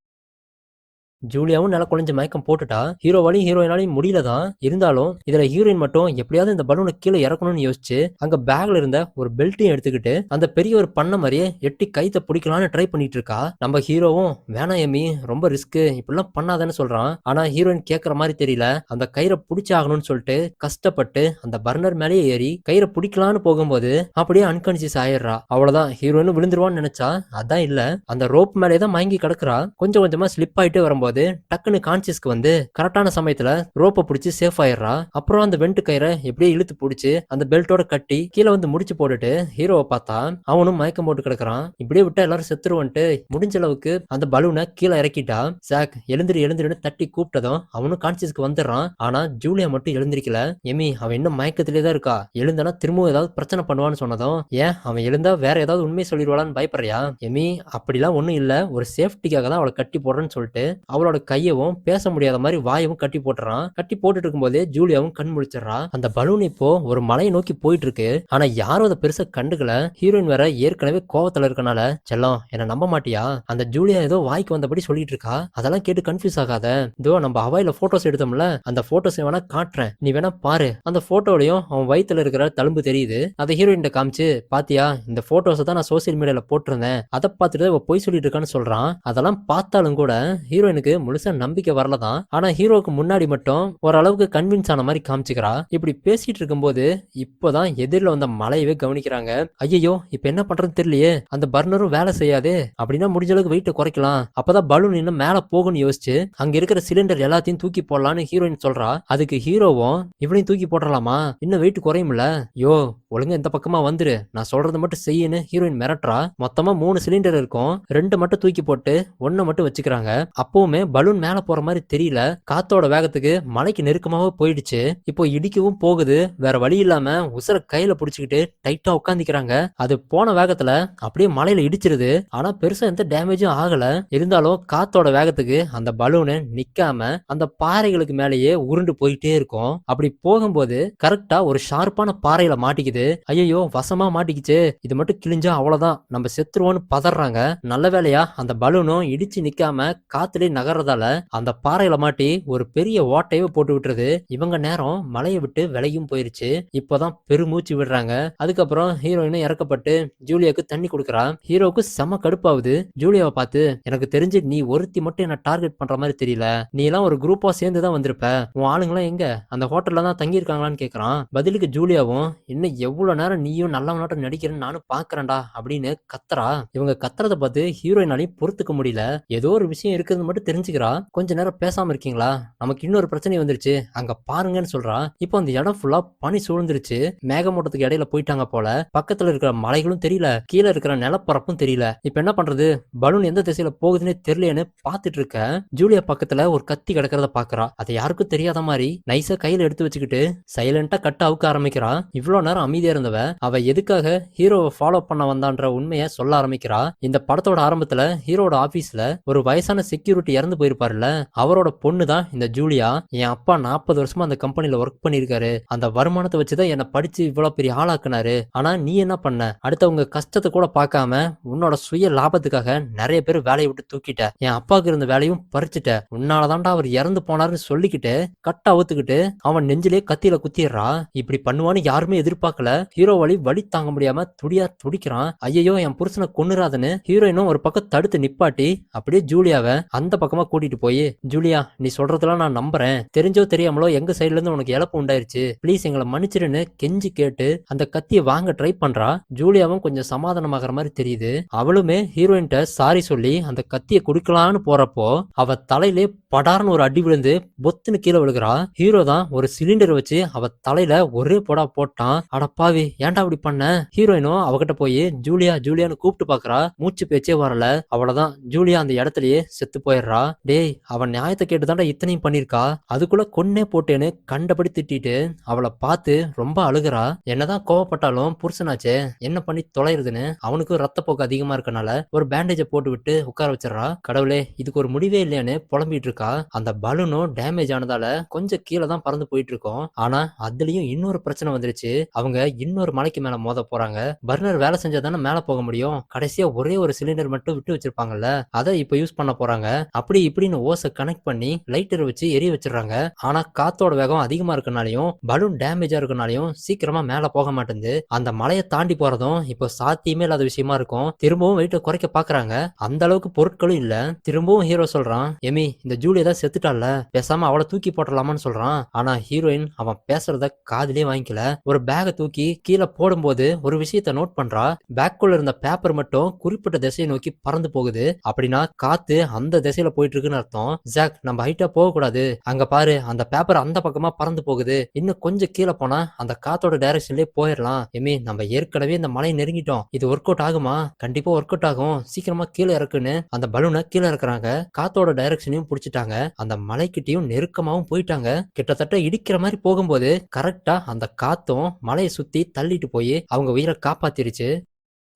[SPEAKER 1] ஜூலியாவும் நல்லா குழஞ்சு மயக்கம் போட்டுட்டா. ஹீரோவாலையும் ஹீரோயினாலையும் முடியல தான் இருந்தாலும் இதுல ஹீரோயின் மட்டும் எப்படியாவது இந்த பலூனை கீழே இறக்கணும்னு யோசிச்சு அங்க பேக்ல இருந்த ஒரு பெல்ட்டையும் எடுத்துக்கிட்டு அந்த பெரிய ஒரு பண்ண மாதிரியே எட்டி கைத்த பிடிக்கலாம்னு ட்ரை பண்ணிட்டு இருக்கா. நம்ம ஹீரோவும் வேணாம் எம்மி ரொம்ப ரிஸ்க் இப்படிலாம் பண்ணாதேன்னு சொல்றான். ஆனா ஹீரோயின் கேட்கற மாதிரி தெரியல. அந்த கயிறை பிடிச்சாகணும்னு சொல்லிட்டு கஷ்டப்பட்டு அந்த பர்னர் மேலேயே ஏறி கயிறை பிடிக்கலான்னு போகும்போது அப்படியே அன்கான்சியஸ் ஆயிடுறா. அவ்வளவுதான். ஹீரோயின் விழுந்துருவான்னு நினைச்சா அதான் இல்ல. அந்த ரோப் மேலே தான் மயங்கி கிடக்குறா. கொஞ்சம் கொஞ்சமா ஸ்லிப் ஆயிட்டு வரும்போது டக்குன்னு கான்சியஸ்க்கு வந்து கரெக்டான சமயத்துல ரோப்பை பிடிச்சி சேஃப் ஆயிடுறா. அப்புறம் அந்த வெண்ட் கயிறை எப்படியே இழுத்து பிடிச்சி அந்த பெல்ட்டோட கட்டி கீழே வந்து முடிச்சு போட்டுட்டு ஹீரோவை பார்த்தா அவனும் மயக்கம் போட்டு கிடக்குறான். இப்படியே விட்டா எல்லாரும் செத்துருவன்ட்டு முடிஞ்ச அளவுக்கு அந்த பலூனை கீழே இறக்கிட்டா. சாக் எழுந்திரி எழுந்திரின்னு தட்டி கூப்பிட்டதும் அவனும் கான்சியஸ்க்கு வந்துடுறான். ஆனா ஜூலியா மட்டும் எழுந்திருக்கல. எமி அவன் இன்னும் மயக்கத்திலே தான் இருக்கா? எழுந்தனா திரும்பவும் ஏதாவது பிரச்சனை பண்ணுவான்னு சொன்னதும் ஏன் அவன் எழுந்தா வேற ஏதாவது உண்மை சொல்லிடுவாளான்னு பயப்படுறியா? எமி அப்படிலாம் ஒன்றும் இல்லை. ஒரு சேஃப்டிக்காக தான் அவளை கட்டி போடுறேன்னு சொல்லிட்டு அவளோட கையவும் பேச முடியாத மாதிரி வாயவும் கட்டி போட்டுறான். கட்டி போட்டுட்டு இருக்கும்போதே ஜூலியாவும் கண் முழிச்சிடுறா. அந்த பலூன் இப்போ ஒரு மலையை நோக்கி போயிட்டு இருக்கு ஆனா யாரும் அதை பெருசா கண்டுக்கல. ஹீரோயின் வேற ஏற்கனவே கோவத்துல இருக்கனால செல்லம் என்ன நம்ப மாட்டியா? அந்த ஜூலியா ஏதோ வாய்க்கு வந்தபடி சொல்லிட்டு இருக்கா அதெல்லாம் கேட்டு கன்ஃபியூஸ் ஆகாத. இதோ நம்ம ஹவாயில போட்டோஸ் எடுத்தோம்ல. அந்த போட்டோஸ் வேணா காட்டுறேன். நீ வேணா பாரு. அந்த போட்டோலயும் அவன் வயித்துல இருக்கிற தழும்பு தெரியுது. அதை ஹீரோயின் காமிச்சு பாத்தியா இந்த போட்டோஸை தான் நான் சோசியல் மீடியால போட்டிருந்தேன். அதை பார்த்துட்டு இவ பொய் சொல்லிட்டு இருக்கான்னு சொல்றான். அதெல்லாம் பார்த்தாலும் கூட ஹீரோயினுக்கு முழுசா நம்பிக்கை வரல தான் ஆனா ஹீரோவுக்கு முன்னாடி மட்டும் ஓரளவுக்கு கன்வின்ஸ் ஆன மாதிரி காமிச்சுக்கிறா. இப்படி பேசிட்டு இருக்கும்போது இப்போதான் எதிரில் வந்த மலையவே கவனிக்கிறாங்க. ஐயோ இப்ப என்ன பண்றதுன்னு தெரியலையே. அந்த பர்னரும் வேலை செய்யாது. அப்படின்னா முடிஞ்ச அளவுக்கு வெயிட்டை குறைக்கலாம். அப்பதான் பலூன் இன்னும் மேல போகும்னு யோசிச்சு அங்க இருக்கிற சிலிண்டர் எல்லாத்தையும் தூக்கி போடலான்னு ஹீரோயின் சொல்றா. அதுக்கு ஹீரோவும் இவனையும் தூக்கி போடலாமா இன்னும் வெயிட் குறையும்ல. யோ ஒழுங்கா இந்த பக்கமா வந்துரு. நான் சொல்றது மட்டும் செய்யுன்னு ஹீரோயின் மிரட்டுறா. மொத்தமா மூணு சிலிண்டர் இருக்கும். ரெண்டு மட்டும் தூக்கி போட்டு ஒன்னு மட்டும் வச்சுக்கிறாங்க. அப்பவும் பலூன் மேல போற மாதிரி தெரியல. காத்தோட வேகத்துக்கு மலைக்கு நெருக்கமாவே போயிடுச்சு. இப்போ இடிக்கவும் போகுது. வேற வழி இல்லாம உசர கையில புடிச்சுக்கிட்டு டைட்டா உட்காந்துக்கிறாங்க அது போன வேகத்துல அப்படியே மலையில இடிச்சிருது. ஆனா பெருசா எந்த டேமேஜும் ஆகல. இருந்தாலும் காத்தோட வேகத்துக்கு அந்த பலூனு நிக்காம அந்த பாறைகளுக்கு மேலேயே உருண்டு போயிட்டே இருக்கும். அப்படி போகும்போது கரெக்டா ஒரு ஷார்ப்பான பாறையில மாட்டிக்குது. ஐயோ வசமா மாட்டிக்கிச்சு. இது மட்டும் கிழிஞ்சா அவ்வளவுதான். நம்ம செத்துருவோம்னு பதறாங்க. நல்ல வேலையா அந்த பலூனும் இடிச்சு நிக்காம காத்துலயே நகர்றதால அந்த பாறையில மாட்டி ஒரு பெரிய ஓட்டையவே போட்டு விட்டுருது. இவங்க நேரம் மலையை விட்டு விலையும் போயிருச்சு. இப்போதான் பெருமூச்சு விடுறாங்க. அதுக்கப்புறம் ஹீரோயினும் இறக்கப்பட்டு ஜூலியாவுக்கு தண்ணி கொடுக்குறா. ஹீரோவுக்கு செம கடுப்பாகுது. ஜூலியாவை பார்த்து எனக்கு தெரிஞ்சு நீ ஒருத்தி மட்டும் என்ன டார்கெட் பண்ற மாதிரி தெரியல. நீ எல்லாம் ஒரு குரூப்பா சேர்ந்து தான் வந்திருப்ப. உன் ஆளுங்களாம் எங்க? அந்த ஹோட்டல்ல தான் தங்கி இருக்காங்களான்னு கேக்குறான். பதிலுக்கு ஜூலியாவும் இன்னும் எவ்வளவு நேரம் நீயும் நல்லவனாட்டம் நடிக்கிறேன்னு நானும் பாக்குறேன்டா அப்படின்னு கத்துறா. இவங்க கத்துறத பார்த்து ஹீரோயினாலையும் பொறுத்துக்க முடியல. ஏதோ ஒரு விஷயம் இருக்குதுன்னு மட்டும் தெரிஞ்சுக்கிறா? கொஞ்ச நேரம் பேசாம இருக்கீங்களா? நமக்கு இன்னொரு பிரச்சனை வந்துருச்சு. அங்க பாருங்கன்னு சொல்றா. இப்போ அந்த இடம் ஃபுல்லா பனி சூழ்ந்துருச்சு. மேகமூட்டத்துக்கு இடையில போயிட்டாங்க போல. பக்கத்துல இருக்கிற மலைகளும் தெரியல. கீழே இருக்கிற நிலப்பரப்பும் தெரியல. இப்ப என்ன பண்றது? பலூன் எந்த திசையில போகுதுன்னே தெரியலையேன்னு பாத்துட்டு இருக்க. ஜூலியா பக்கத்துல ஒரு கத்தி கிடக்கிறத பாக்குறா. அதை யாருக்கும் தெரியாத மாதிரி நைஸா கையில எடுத்து வச்சுக்கிட்டு சைலண்டா கட்ட அவுக்க ஆரம்பிக்கிறா. இவ்வளவு நேரம் அமைதியா இருந்தவ அவ எதுக்காக ஹீரோவை ஃபாலோ பண்ண வந்தான்ற உண்மையை சொல்ல ஆரம்பிக்கிறா. இந்த படத்தோட ஆரம்பத்துல ஹீரோட ஆபீஸ்ல ஒரு வயசான செக்யூரிட்டி இறந்து போயிருப்பாருல்ல? அவரோட பொண்ணு தான் இந்த ஜூலியா. என் அப்பா நாற்பது வருஷமா அந்த கம்பெனில ஒர்க் பண்ணிருக்காரு அந்த வருமானத்தை வச்சுதான் என்னை படிச்சு இவ்வளவு பெரிய ஆளாக்குனாரு. ஆனா நீ என்ன பண்ண? அடுத்தவங்க கஷ்டத்தை கூட பார்க்காம உன்னோட சுய லாபத்துக்காக நிறைய பேர் வேலையை விட்டு தூக்கிட்ட. என் அப்பாவுக்கு இருந்த வேலையும் பறிச்சுட்ட. உன்னாலதான்டா அவர் இறந்து போனாருன்னு சொல்லிக்கிட்டு கட்ட அவுத்துக்கிட்டு அவன் நெஞ்சிலே கத்தியில குத்திடுறா. இப்படி பண்ணுவான்னு யாருமே எதிர்பார்க்கல. ஹீரோ வழி வழி தாங்க முடியாம துடியா துடிக்கிறான். ஐயோ என் புருஷனை கொன்னுறாதுன்னு ஹீரோயினும் ஒரு பக்கம் தடுத்து நிப்பாட்டி அப்படியே ஜூலியாவை அந்த பக்கம் கூட்டிட்டு போய் ஜூலியா நீ சொல்றதெல்லாம் நான் நம்புறேன். தெரிஞ்சோ தெரியாமலோ எங்க சைட்ல இருந்து உனக்கு இழப்பு உண்டாயிருச்சு. ப்ளீஸ் எங்களை மன்னிச்சிருன்னு கெஞ்சி கேட்டு அந்த கத்தியை வாங்க ட்ரை பண்றா. ஜூலியாவும் கொஞ்சம் சமாதானமாகற மாதிரி தெரியுது. அவளுமே ஹீரோயின்ட்ட சாரி சொல்லி அந்த கத்தியை கொடுக்கலான்னு போறப்போ அவ தலையிலே படார்னு ஒரு அடி விழுந்து பொத்துன்னு கீழே விழுகிறா. ஹீரோ தான் ஒரு சிலிண்டர் வச்சு அவ தலையில ஒரே போடா போட்டான். அடப்பாவி ஏன்டா அப்படி பண்ண? ஹீரோயினும் அவகிட்ட போய் ஜூலியா ஜூலியான்னு கூப்பிட்டு பாக்குறா. மூச்சு பேச்சே வரல. அவ்வளவுதான் ஜூலியா அந்த இடத்துலயே செத்து போயிடுறா. டேய் அவன் நியாயத்தை கேட்டுதான்டா இத்தனையும் பண்ணிருக்கா? அதுக்குள்ள கொன்னே போட்டேன்னு கண்டபடி திட்டிட்டு அவளை பார்த்து ரொம்ப அழுகுறா. என்னதான் கோவப்பட்டாலும் புருஷனாச்சே என்ன பண்ணி தொலைறதுன்னு? அவனுக்கும் ரத்தப்போக்கு அதிகமா இருக்கனால ஒரு பேண்டேஜை போட்டு விட்டு உட்கார வச்சிடறா. கடவுளே இதுக்கு ஒரு முடிவே இல்லையான்னு புலம்பிட்டு இருக்கா. அந்த பலூனும் டேமேஜ் ஆனதால கொஞ்சம் கீழே தான் பறந்து போயிட்டு இருக்கோம். ஆனா அதுலயும் இன்னொரு பிரச்சனை வந்துருச்சு. அவங்க இன்னொரு மலைக்கு மேல மோத போறாங்க. பர்னர் வேலை செஞ்சா தானே மேல போக முடியும்? கடைசியா ஒரே ஒரு சிலிண்டர் மட்டும் விட்டு வச்சிருப்பாங்கல்ல அதை இப்ப யூஸ் பண்ண போறாங்க. அப்படி அப்படி இப்படின்னு ஓசை கனெக்ட் பண்ணி லைட்டர் வச்சு எரிய வச்சிடுறாங்க. ஆனா காத்தோட வேகம் அதிகமா இருக்கனாலையும் பலூன் டேமேஜா இருக்கனாலையும் சீக்கிரமா மேல போக மாட்டேங்குது. அந்த மலையை தாண்டி போறதும் இப்போ சாத்தியமே இல்லாத விஷயமா இருக்கும். திரும்பவும் வெயிட்டை குறைக்க பாக்குறாங்க. அந்த அளவுக்கு பொருட்களும் இல்ல. திரும்பவும் ஹீரோ சொல்றான் எமி இந்த ஜூலியா தான் செத்துட்டால பேசாம அவளை தூக்கி போட்டலாமான்னு சொல்றான். ஆனா ஹீரோயின் அவன் பேசுறத காதிலே வாங்கிக்கல. ஒரு பேகை தூக்கி கீழே போடும்போது ஒரு விஷயத்த நோட் பண்றா. பேக்குள்ள இருந்த பேப்பர் மட்டும் குறிப்பிட்ட திசையை நோக்கி பறந்து போகுது. அப்படின்னா காத்து அந்த திசையில போயிட்டு இருக்குன்னு அர்த்தம். ஜாக் நம்ம ஹைட்டா போக கூடாது அங்க பாரு அந்த பேப்பர் அந்த பக்கமா பறந்து போகுது. இன்னும் கொஞ்சம் கீழே போனா அந்த காத்தோட டைரக்ஷன்லயே போயிடலாம். எமி நம்ம ஏற்கனவே இந்த மலையை நெருங்கிட்டோம். இது ஒர்க் அவுட் ஆகுமா? கண்டிப்பா ஒர்க் அவுட் ஆகும். சீக்கிரமா கீழே இறக்குன்னு அந்த பலூனை கீழே இறக்குறாங்க. காத்தோட டைரக்ஷனையும் பிடிச்சிட்டாங்க. அந்த மலைக்கிட்டையும் நெருக்கமாவும் போயிட்டாங்க. கிட்டத்தட்ட இடிக்கிற மாதிரி போகும்போது கரெக்டா அந்த காத்தும் மலையை சுத்தி தள்ளிட்டு போய் அவங்க உயிரை காப்பாத்திருச்சு.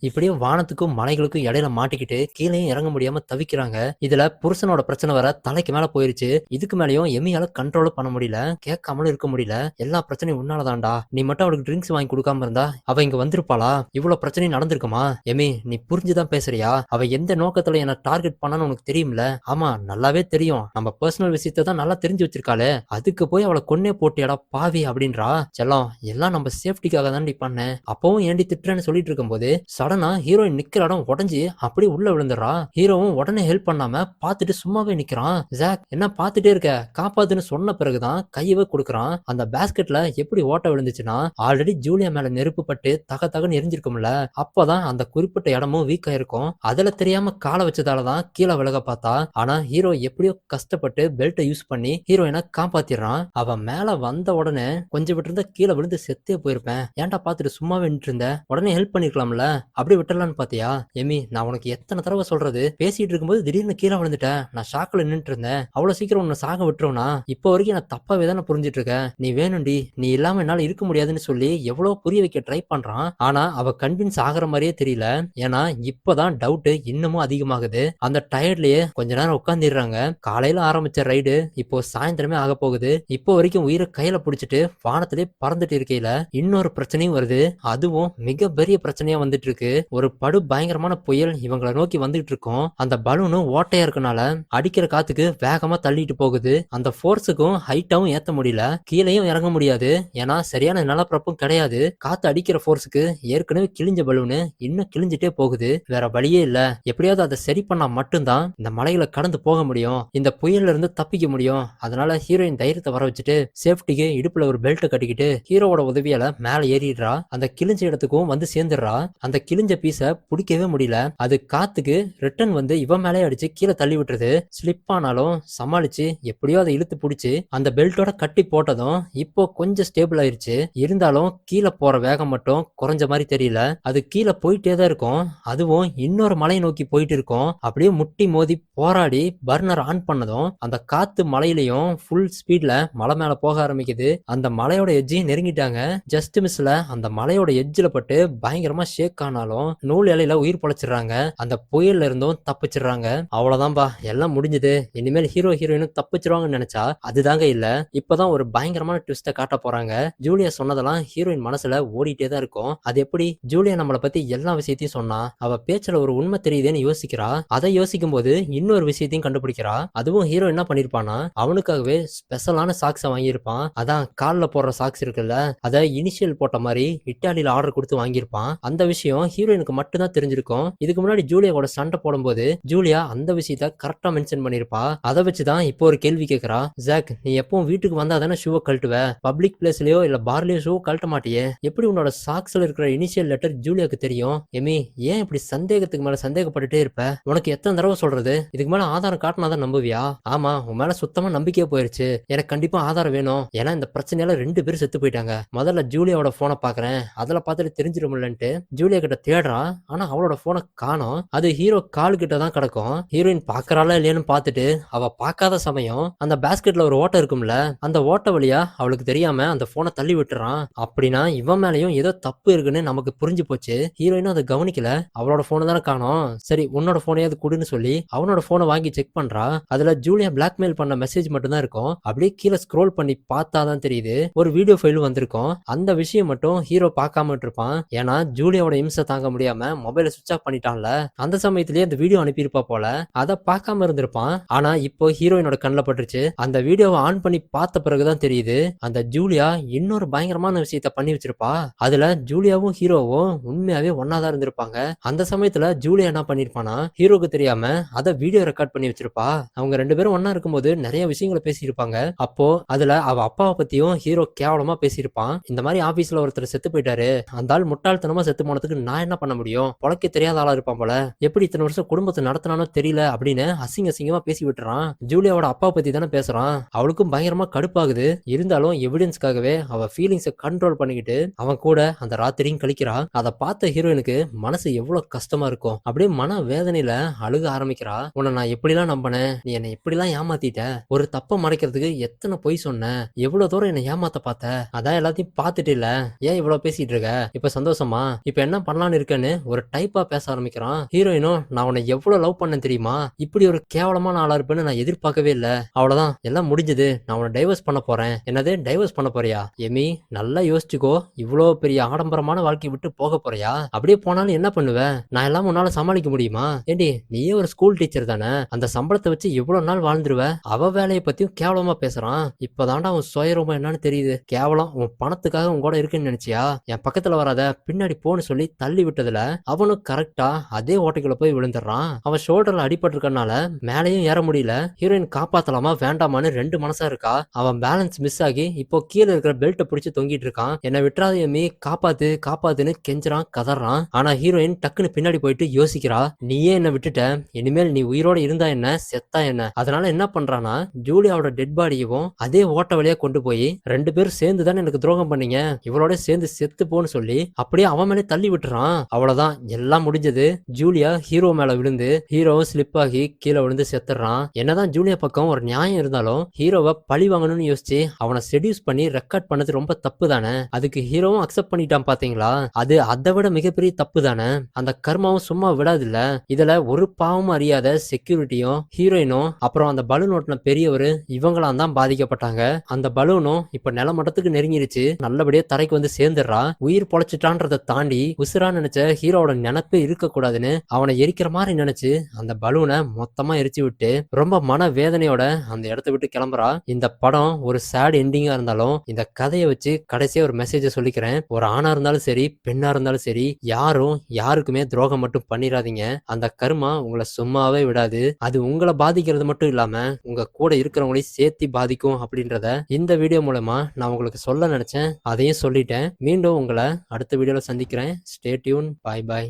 [SPEAKER 1] இப்படியே வானத்துக்கும் மலைகளுக்கும் இடையில மாட்டிக்கிட்டு கீழே இறங்க முடியாம தவிக்கிறாங்க. இதுல புருஷனோட பிரச்சனை வர தலைக்கு மேல போயிருச்சு. இதுக்கு மேலயும் எம்மியால கண்ட்ரோல் பண்ண முடியல. கேட்காமலும் இருக்க முடியல. எல்லா பிரச்சனையும் உன்னாலதான்டா. நீ மட்டும் அவளுக்கு ட்ரிங்க்ஸ் வாங்கி கொடுக்காம இருந்தா அவ இங்க வந்திருப்பாளா? இவ்வளவு பிரச்சனையும் நடந்திருக்குமா? எமி நீ புரிஞ்சுதான் பேசுறியா? அவ எந்த நோக்கத்துல என்ன டார்கெட் பண்ணான்னு உனக்கு தெரியும்ல? ஆமா நல்லாவே தெரியும். நம்ம பர்சனல் விஷயத்தை தான் நல்லா தெரிஞ்சு வச்சிருக்காளே. அதுக்கு போய் அவளை கொன்னே போட்டியாடா பாவி அப்படின்றா. செல்லம் எல்லாம் நம்ம சேஃப்டிக்காக தான் பண்ணேன். அப்பவும் ஏண்டி திட்டுறேன்னு சொல்லிட்டு இருக்கும்போது சடனா ஹீரோயின் நிக்கிற இடம் உடஞ்சி அப்படியே உள்ள விழுந்துடுறா. ஹீரோவும் உடனே ஹெல்ப் பண்ணாம பார்த்துட்டு சும்மாவே நிக்கிறான். ஜாக் என்ன பாத்துட்டே இருக்க? காப்பாத்துன்னு சொன்ன பிறகுதான் கையவே கொடுக்குறான். அந்த பேஸ்கெட்ல எப்படி ஓட்ட விழுந்துச்சுன்னா ஆல்ரெடி ஜூலியா மேல நெருப்பு பட்டு தக தகன்னு எரிஞ்சிருக்கும்ல அப்பதான் அந்த குறிப்பிட்ட இடமும் வீக் ஆயிருக்கும். அதுல தெரியாம காலை வச்சதாலதான் கீழே விலக பார்த்தா ஆனா ஹீரோ எப்படியோ கஷ்டப்பட்டு பெல்ட்டை யூஸ் பண்ணி ஹீரோயினை காப்பாத்திடுறான். அவன் மேல வந்த உடனே கொஞ்சம் விட்டு இருந்தா கீழே விழுந்து செத்தே போயிருப்பேன். ஏன்டா பார்த்துட்டு சும்மாவே நின்று இருந்த? உடனே ஹெல்ப் பண்ணிருக்கலாம்ல. அப்படியே விட்டுடலான்னு பாத்தியா? எமி நான் உனக்கு எத்தனை தடவை சொல்றது? பேசிட்டு இருக்கும்போது திடீர்னு கீழே விழுந்துட்டேன். நான் ஷாக்ல நின்றுட்டு இருந்தேன். அவ்வளவு சீக்கிரம் உன்னை சாக விட்டுருவனா? இப்போ வரைக்கும் நான் தப்பாவே தானே புரிஞ்சிட்டு இருக்கேன். நீ வேணும்டி. நீ இல்லாம என்னால இருக்க முடியாதுன்னு சொல்லி எவ்வளவு புரிய வைக்க ட்ரை பண்றான். ஆனா அவ கன்வின்ஸ் ஆகுற மாதிரியே தெரியல. ஏன்னா இப்பதான் டவுட் இன்னமும் அதிகமாகுது. அந்த டயர்ட்லயே கொஞ்ச நேரம் உட்காந்துடுறாங்க காலையில ஆரம்பிச்ச ரைடு இப்போ சாயந்தரமே ஆக போகுது. இப்போ வரைக்கும் உயிரை கையில பிடிச்சிட்டு வானத்திலே பறந்துட்டு இருக்கையில இன்னொரு பிரச்சனையும் வருது. அதுவும் மிகப்பெரிய பிரச்சனையா வந்துட்டு இருக்கு. ஒரு படு பயங்கரமான புயல் இவங்களை நோக்கி வந்துட்டு இருக்கோம். அந்த பலூனும் ஓட்டையா இருக்கனால அடிக்கிற காத்துக்கு வேகமா தள்ளிட்டு போகுது. அந்த போர்ஸுக்கும் ஹைட்டாவும் ஏத்த முடியல. கீழேயும் இறங்க முடியாது. ஏன்னா சரியான நிலப்பரப்பும் கிடையாது. காத்து அடிக்கிற போர்ஸுக்கு ஏற்கனவே கிழிஞ்ச பலூனு இன்னும் கிழிஞ்சிட்டே போகுது. வேற வழியே இல்ல. எப்படியாவது அதை சரி பண்ணா மட்டும்தான் இந்த மலைகளை கடந்து போக முடியும். இந்த புயல்ல இருந்து தப்பிக்க முடியும். அதனால ஹீரோயின் தைரியத்தை வர வச்சுட்டு சேஃப்டிக்கு இடுப்புல ஒரு பெல்ட்டை கட்டிக்கிட்டு ஹீரோவோட உதவியால மேல ஏறிடுறா. அந்த கிழிஞ்ச இடத்துக்கும் வந்து சேர்ந்துடுறா. அந்த கிழிஞ்ச பீஸை பிடிக்கவே முடியல. அது காத்துக்கு ரிட்டர்ன் வந்து இவன் மேலே அடிச்சு கீழே தள்ளி விட்டுறது ஸ்லிப் ஆனாலும் சமாளிச்சு எப்படியோ அதை இழுத்து பிடிச்சி அந்த பெல்ட்டோட கட்டி போட்டதும் இப்போ கொஞ்சம் ஸ்டேபிள் ஆயிருச்சு. இருந்தாலும் கீழே போற வேகம் மட்டும் குறைஞ்ச மாதிரி தெரியல. அது கீழே போயிட்டே தான் இருக்கும். அதுவும் இன்னொரு மலையை நோக்கி போயிட்டு இருக்கும். அப்படியே முட்டி மோதி போராடி பர்னர் ஆன் பண்ணதும் அந்த காத்து மலையிலையும் ஃபுல் ஸ்பீட்ல மலை மேல போக ஆரம்பிக்குது. அந்த மலையோட எஜ்ஜையும் நெருங்கிட்டாங்க. ஜஸ்ட் மிஸ்ல அந்த மலையோட எஜ்ஜில் பட்டு பயங்கரமா ஷேக் ஆனாலும் நூல் இலையில உயிர் பொழைச்சிடுறாங்க. அந்த புயல்ல இருந்தும் தப்பிச்சிடுறாங்க. அவ்வளவுதான்பா. எல்லாம் முடிஞ்சது. இனிமேல் ஹீரோ ஹீரோயினும் தப்பிச்சிருவாங்கன்னு நினைச்சா அதுதாங்க இல்ல. இப்பதான் ஒரு பயங்கரமான ட்விஸ்ட காட்ட போறாங்க. ஜூலியா சொன்னதெல்லாம் ஹீரோயின் மனசுல ஓடிட்டே தான் இருக்கும். அது எப்படி? ஜூலியா நம்மளை பத்தி எல்லா விஷயத்தையும் சொன்னா அவ பேச்சுல ஒரு உண்மை தெரியுதுன்னு யோசிக்கிறா. அதை யோசிக்கும் போது இன்னொரு விஷயத்தையும் கண்டுபிடிக்கிறா. அதுவும் ஹீரோ என்ன பண்ணிருப்பானா அவனுக்காகவே ஸ்பெஷலான சாக்ஸை வாங்கியிருப்பான். அதான் காலில் போடுற சாக்ஸ் இருக்குல்ல அதை இனிஷியல் போட்ட மாதிரி இட்டாலியில ஆர்டர் கொடுத்து வாங்கியிருப்பான். அந்த விஷயம் ஹீரோயினுக்கு மட்டும்தான் தெரிஞ்சிருக்கும். இதுக்கு முன்னாடி ஜூலியாவோட சண்டை போடும்போது ஜூலியா அந்த விஷயத்த கரெக்டா மென்ஷன் பண்ணிருப்பா. அதை வச்சுதான் இப்போ ஒரு கேள்வி கேட்கறா ஜாக் நீ எப்பவும் வீட்டுக்கு வந்தா தானே ஷூவை கழட்டுவ? பப்ளிக் பிளேஸ்லயோ இல்ல பார்லயோ ஷூ கழட்ட மாட்டியே? எப்படி உன்னோட சாக்ஸ்ல இருக்கிற இனிஷியல் லெட்டர் ஜூலியாக்கு தெரியும்? எமி ஏன் இப்படி சந்தேகத்துக்கு மேல சந்தேகப்பட்டுட்டே இருப்ப? உனக்கு எத்தனை தடவை சொல்றது? இதுக்கு மேல ஆதாரம் காட்டினாதான் நம்புவியா? ஆமா உன் மேல சுத்தமா நம்பிக்கையே போயிருச்சு. எனக்கு கண்டிப்பா ஆதாரம் வேணும். ஏன்னா இந்த பிரச்சனையால ரெண்டு பேரும் செத்து போயிட்டாங்க. முதல்ல ஜூலியாவோட போனை பாக்குறேன். அதுல பார்த்துட்டு தெரிஞ்சிருமில்லன்ட்டு ஜூலியா கிட்ட தேடுறான். ஆனா அவளோட போனை காணோம். அது ஹீரோ கால் கிட்ட தான் கிடக்கும். ஹீரோயின் பாக்குறாளா இல்லையான்னு பார்த்துட்டு அவ பார்க்காத சமயம் அந்த பேஸ்கெட்ல ஒரு ஓட்டை இருக்கும்ல அந்த ஓட்டை வழியா அவளுக்கு தெரியாம அந்த போனை தள்ளி விட்டுறான். அப்படின்னா இவன் மேலயும் ஏதோ தப்பு இருக்குன்னு நமக்கு புரிஞ்சு போச்சு. ஹீரோயினும் அதை கவனிக்கல. அவளோட போனை தானே காணோம். சரி உன்னோட போனையாவது கொடுன்னு சொல்லி அவனோட போனை வாங்கி செக் பண்றா. அதுல ஜூலியா பிளாக்மெயில் பண்ண மெசேஜ் மட்டும் தான் இருக்கும். அப்படியே கீழே ஸ்க்ரோல் பண்ணி பார்த்தா தான் தெரியுது. ஒரு வீடியோ ஃபைல் வந்திருக்கும். அந்த விஷயம் மட்டும் ஹீரோ பார்க்காம இருப்பான் ஏன்னா ஜூலியாவோட இம்சத்தை தாங்க முடியாம மொபைலை சுவிச் ஆஃப் பண்ணிட்டான்ல. அந்த சமயத்திலேயே அந்த வீடியோ அனுப்பியிருப்பா போல. அதை பார்க்காம இருந்திருப்பான். ஆனா இப்போ ஹீரோயினோட கண்ணில் பட்டுருச்சு. அந்த வீடியோவை ஆன் பண்ணி பார்த்த பிறகுதான் தெரியுது. அந்த ஜூலியா இன்னொரு பயங்கரமான விஷயத்த பண்ணி வச்சிருப்பா. அதுல ஜூலியாவும் ஹீரோவும் உண்மையாவே ஒன்னாதான் இருந்திருப்பாங்க. அந்த சமயத்துல ஜூலியா என்ன பண்ணிருப்பானா ஹீரோக்கு தெரியாம அதை வீடியோ ரெக்கார்ட் பண்ணி வச்சிருப்பா. அவங்க ரெண்டு பேரும் ஒன்னா இருக்கும்போது நிறைய விஷயங்களை பேசியிருப்பாங்க. அப்போ அதுல அவ அப்பாவை பத்தியும் ஹீரோ கேவலமா பேசியிருப்பான். இந்த மாதிரி ஆபீஸ்ல ஒருத்தர் செத்து போயிட்டாரு. அந்த ஆள் முட்டாள்தனமா செத்து போனதுக்கு நான் என்ன பண்ண முடியும்? பொழைக்க தெரியாத ஆளா இருப்பான் போல. எப்படி இத்தனை வருஷம் குடும்பத்தை நடத்தினானோ தெரியல அப்படின்னு அசிங்க அசிங்கமா பேசி விட்டுறான். ஜூலியாவோட அப்பா பத்தி தானே பேசுறான். அவளுக்கும் பயங்கரமா கடுப்பாகுது. இருந்தாலும் எவிடன்ஸ்க்காகவே அவ ஃபீலிங்ஸை கண்ட்ரோல் பண்ணிக்கிட்டு அவன் கூட அந்த ராத்திரியும் கழிக்கிறா அதை பார்த்த ஹீரோயினுக்கு மனசு எவ்வளவு கஷ்டமா இருக்கும். அப்படியே மன வேதனையில அழுக ஆரம்பிக்கிறா. உன்னை நான் எப்படிலாம் நம்பினேன்? நீ என்னை எப்படிலாம் ஏமாத்திட்ட? ஒரு தப்பை மறைக்கிறதுக்கு எத்தனை பொய் சொன்ன? எவ்வளவு தூரம் என்னை ஏமாத்த பார்த்த? அதான் எல்லாத்தையும் பார்த்துட்டு இல்ல. ஏன் இவ்வளவு பேசிட்டு இருக்க? இப்ப சந்தோஷமா? இப்ப என்ன பண்ணலாம் பண்ணலான்னு இருக்கேன்னு ஒரு டைப்பா பேச ஆரம்பிக்கிறான். ஹீரோயினும் நான் உன்னை எவ்வளவு லவ் பண்ண தெரியுமா? இப்படி ஒரு கேவலமான ஆளா இருப்பேன்னு நான் எதிர்பார்க்கவே இல்லை. அவ்வளவுதான். எல்லாம் முடிஞ்சது. நான் உன்னை டைவர்ஸ் பண்ண போறேன். என்னது? டைவர்ஸ் பண்ண போறியா? எமி நல்லா யோசிச்சுக்கோ. இவ்வளோ பெரிய ஆடம்பரமான வாழ்க்கையை விட்டு போக போறியா? அப்படியே போனாலும் என்ன பண்ணுவ? நான் எல்லாம் உன்னால சமாளிக்க முடியுமா? ஏண்டி நீயே ஒரு ஸ்கூல் டீச்சர் தானே? அந்த சம்பளத்தை வச்சு எவ்வளவு நாள் வாழ்ந்துருவ? அவ வேலையை பத்தியும் கேவலமா பேசுறான். இப்பதான்டா உன் சுயரூபம் என்னன்னு தெரியுது. கேவலம். உன் பணத்துக்காக உன் கூட இருக்குன்னு நினைச்சியா? என் பக்கத்துல வராத பின்னாடி போன்னு சொல்லி தள்ளி விட்டதுல அவனும் கரெக்டா அதே ஓட்டைக்குள்ள போய் விழுந்துடுறான். அவன் ஷோல்டர்ல அடிபட்டிருக்கனால மேலையும் ஏற முடியல. ஹீரோயின் காப்பாத்தலாமா வேண்டாமான்னு ரெண்டு மனசா இருக்கா. அவன் பேலன்ஸ் மிஸ் ஆகி இப்போ கீழே இருக்கிற பெல்ட்டை பிடிச்சி தொங்கிட்டு இருக்கான். என்னை விட்டுறாத எம்மி காப்பாத்து காப்பாத்துன்னு கெஞ்சுறான் கதறான். ஆனா ஹீரோயின் டக்குன்னு பின்னாடி போயிட்டு யோசிக்கிறா நீயே என்ன விட்டுட்ட. இனிமேல் நீ உயிரோட இருந்தா என்ன? செத்தா என்ன? அதனால என்ன பண்றானா ஜூலியாவோட டெட் பாடியவும் அதே ஓட்ட வழியா கொண்டு போய் ரெண்டு பேரும் சேர்ந்து தானே எனக்கு துரோகம் பண்ணீங்க? இவளோட சேர்ந்து செத்து போன்னு சொல்லி அப்படியே அவன் மேலே தள்ளி விட்டுறான். அவ்வளவுதான். எல்லாம் முடிஞ்சது. ஜூலியா ஹீரோ மேல விழுந்து ஹீரோவும் ஸ்லிப் ஆகி கீழே விழுந்து செத்துறான். என்னதான் ஜூலியா பக்கம் ஒரு நியாயம் இருந்தாலும் ஹீரோவை பழி வாங்கணும்னு யோசிச்சு அவனை செடியூஸ் பண்ணி ரெக்கார்ட் பண்ணது ரொம்ப தப்பு தானே அதுக்கு ஹீரோவும் அக்செப்ட் பண்ணிட்டான் பாத்தீங்களா? அது அதை விட மிகப்பெரிய தப்பு தானே அந்த கர்மாவும் சும்மா விடாதுல்ல? இதுல ஒரு பாவமும் அறியாத செக்யூரிட்டியும் ஹீரோயினும் அப்புறம் அந்த பலூன் ஓட்டின பெரியவர் இவங்களாம் தான் பாதிக்கப்பட்டாங்க. அந்த பலூனும் இப்ப நிலமட்டத்துக்கு நெருங்கிருச்சு. நல்லபடியா தரைக்கு வந்து சேர்ந்துடுறா. உயிர் பொழைச்சிட்டான்றதை தாண்டி உசுரா நினைச்ச ஹீரோவோட நினப்பு இருக்க கூடாதுன்னு அவனை எரிக்கிற மாதிரி நினைச்சு அந்த பலூனை மொத்தமா எரிச்சு விட்டு ரொம்ப மன வேதனையோட அந்த இடத்த விட்டு கிளம்புறா. இந்த படம் ஒரு சேட் எண்டிங்கா இருந்தாலும் இந்த கதையை வச்சு கடைசியா ஒரு மெசேஜை சொல்லிக்கிறேன். ஒரு ஆணா இருந்தாலும் சரி பெண்ணா இருந்தாலும் சரி யாரும் யாருக்குமே துரோகம் மட்டும் பண்ணிடாதீங்க அந்த கருமா உங்களை சும்மாவே விடாது. அது உங்களை பாதிக்கிறது மட்டும் இல்லாம உங்க கூட இருக்கிறவங்களையும் சேர்த்து பாதிக்கும் அப்படின்றத இந்த வீடியோ மூலமா நான் உங்களுக்கு சொல்ல நினைச்சேன். அதையும் சொல்லிட்டேன். மீண்டும் உங்களை அடுத்த வீடியோல சந்திக்கிறேன். ஸ்டே டியூன் பாய் பாய்